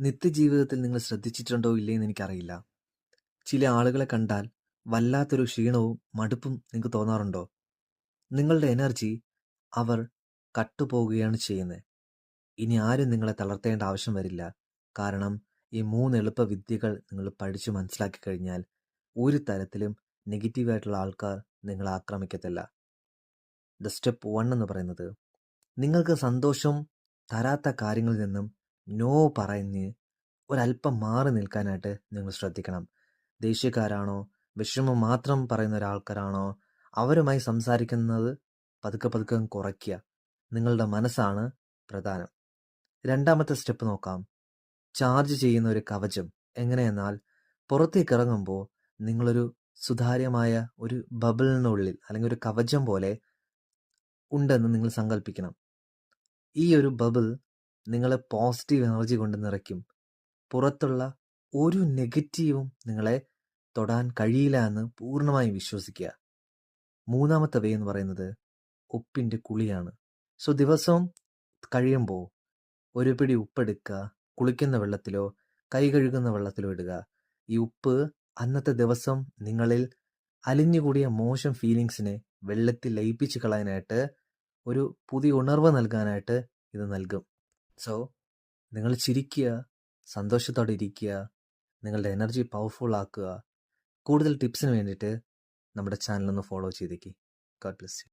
നിത്യജീവിതത്തിൽ നിങ്ങൾ ശ്രദ്ധിച്ചിട്ടുണ്ടോ ഇല്ലയെന്ന് എനിക്കറിയില്ല. ചില ആളുകളെ കണ്ടാൽ വല്ലാത്തൊരു ക്ഷീണവും മടുപ്പും നിങ്ങൾക്ക് തോന്നാറുണ്ടോ? നിങ്ങളുടെ എനർജി അവർ കട്ടുപോകുകയാണ് ചെയ്യുന്നത് ഇനി ആരും നിങ്ങളെ തളർത്തേണ്ട ആവശ്യം വരില്ല. കാരണം ഈ മൂന്ന് എളുപ്പ വിദ്യകൾ നിങ്ങൾ പഠിച്ചു മനസ്സിലാക്കി കഴിഞ്ഞാൽ ഒരു തരത്തിലും നെഗറ്റീവായിട്ടുള്ള ആൾക്കാർ നിങ്ങളെ ആക്രമിക്കത്തില്ല. ദ സ്റ്റെപ്പ് വൺ എന്ന് പറയുന്നത് നിങ്ങൾക്ക് സന്തോഷം തരാത്ത കാര്യങ്ങളിൽ നിന്നും നോ പറഞ്ഞ് ഒരല്പം മാറി നിൽക്കാനായിട്ട് നിങ്ങൾ ശ്രദ്ധിക്കണം. ദേഷ്യക്കാരാണോ, വിഷമം മാത്രം പറയുന്ന ഒരാൾക്കാരാണോ അവരുമായി സംസാരിക്കുന്നത് പതുക്കെ പതുക്കെ കുറയ്ക്കുക. നിങ്ങളുടെ മനസ്സാണ് പ്രധാനം. രണ്ടാമത്തെ സ്റ്റെപ്പ് നോക്കാം. ചാർജ് ചെയ്യുന്ന ഒരു കവചം. എങ്ങനെയെന്നാൽ പുറത്തേക്ക് ഇറങ്ങുമ്പോൾ നിങ്ങളൊരു സുതാര്യമായ ഒരു ബബിളിനുള്ളിൽ അല്ലെങ്കിൽ ഒരു കവചം പോലെ ഉണ്ടെന്ന് നിങ്ങൾ സങ്കല്പിക്കണം. ഈ ഒരു ബബിൾ നിങ്ങളെ പോസിറ്റീവ് എനർജി കൊണ്ട് നിറയ്ക്കും. പുറത്തുള്ള ഒരു നെഗറ്റീവും നിങ്ങളെ തൊടാൻ കഴിയില്ല എന്ന് പൂർണമായും വിശ്വസിക്കുക. മൂന്നാമത്തെ വേ എന്ന് പറയുന്നത് ഉപ്പിന്റെ കുളിയാണ്. സോ ദിവസവും കഴിയുമ്പോൾ ഒരു പിടി ഉപ്പെടുക്കുക. കുളിക്കുന്ന വെള്ളത്തിലോ കൈ കഴുകുന്ന വെള്ളത്തിലോ ഇടുക. ഈ ഉപ്പ് അന്നത്തെ ദിവസം നിങ്ങളിൽ അലിഞ്ഞുകൂടിയ മോശം ഫീലിങ്സിനെ വെള്ളത്തിൽ ലയിപ്പിച്ച് കളയാനായിട്ട് ഒരു പുതിയ ഉണർവ് നൽകാനായിട്ട് ഇത് നൽകും. സോ നിങ്ങൾ ചിരിക്കുക, സന്തോഷത്തോടെ ഇരിക്കുക, നിങ്ങളുടെ എനർജി പവർഫുൾ ആക്കുക. കൂടുതൽ ടിപ്സിന് വേണ്ടിയിട്ട് നമ്മുടെ ചാനലൊന്ന് ഫോളോ ചെയ്തേക്ക്. God bless you.